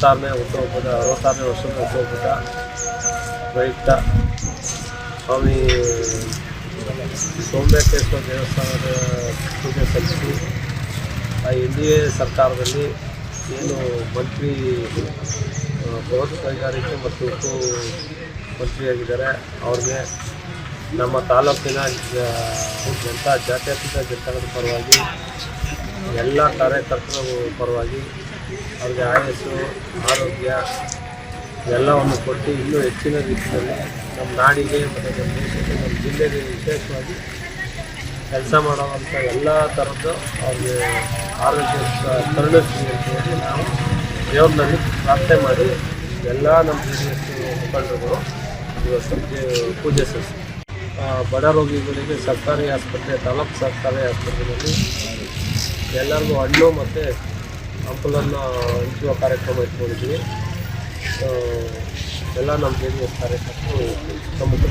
ಅರವತ್ತಾರನೇ ಹುಟ್ಟುಹಬ್ಬದ ಅರವತ್ತಾರನೇ ವರ್ಷದ ಹುಟ್ಟುಹಬ್ಬದ ಪ್ರಯುಕ್ತ ಸ್ವಾಮಿ ಸೋಮನಾಥೇಶ್ವರ ದೇವಸ್ಥಾನದ ಪೂಜೆ ಸಲ್ಲಿಸಿ, ಆ ಎನ್ ಡಿ ಎ ಸರ್ಕಾರದಲ್ಲಿ ಏನು ಮಂತ್ರಿ ಬೃಹತ್ ಕೈಗಾರಿಕೆ ಮತ್ತು ಉಕ್ಕು ಮಂತ್ರಿಯಾಗಿದ್ದಾರೆ, ಅವ್ರಿಗೆ ನಮ್ಮ ತಾಲೂಕಿನ ಜನತಾ ಜಾತ್ಯತೀತ ಜನತಾದ ಪರವಾಗಿ ಎಲ್ಲ ಕಾರ್ಯಕರ್ತರ ಪರವಾಗಿ ಅವ್ರಿಗೆ ಆಯಸ್ಸು, ಆರೋಗ್ಯ ಎಲ್ಲವನ್ನು ಕೊಟ್ಟು ಇನ್ನೂ ಹೆಚ್ಚಿನ ರೀತಿಯಲ್ಲಿ ನಮ್ಮ ನಾಡಿಗೆ ಮತ್ತು ನಮ್ಮ ದೇಶಕ್ಕೆ, ನಮ್ಮ ಜಿಲ್ಲೆಗೆ ವಿಶೇಷವಾಗಿ ಕೆಲಸ ಮಾಡುವಂಥ ಎಲ್ಲ ಥರದ್ದು ಅವ್ರಿಗೆ ಆರೋಗ್ಯ ಕ- ಕರುಣಿಸಲಿ ಅಂತ ನಾವು ದೇವ್ರನಲ್ಲಿ ಪ್ರಾರ್ಥನೆ ಮಾಡಿ ಎಲ್ಲ ನಮ್ಮ ಜಿಲ್ಲೆಯಷ್ಟು ಮುಖಂಡರುಗಳು ಇವತ್ತು ಪೂಜೆ ಸಲ್ಲಿಸಿ ಬಡ ರೋಗಿಗಳಿಗೆ ಸರ್ಕಾರಿ ಆಸ್ಪತ್ರೆ, ತಾಲೂಕು ಸರ್ಕಾರಿ ಆಸ್ಪತ್ರೆಯಲ್ಲಿ ಎಲ್ಲರಿಗೂ ಹಣ್ಣು ಮತ್ತು ಹಂಪಲನ್ನು ಹಂಚುವ ಕಾರ್ಯಕ್ರಮ ಇಟ್ಕೊಂಡಿದ್ದೀವಿ. ಎಲ್ಲ ನಮ್ಮ ಜೆ ಡಿ ಎಸ್ ಕಾರ್ಯಕರ್ತರು ಸಮ್ಮುಖ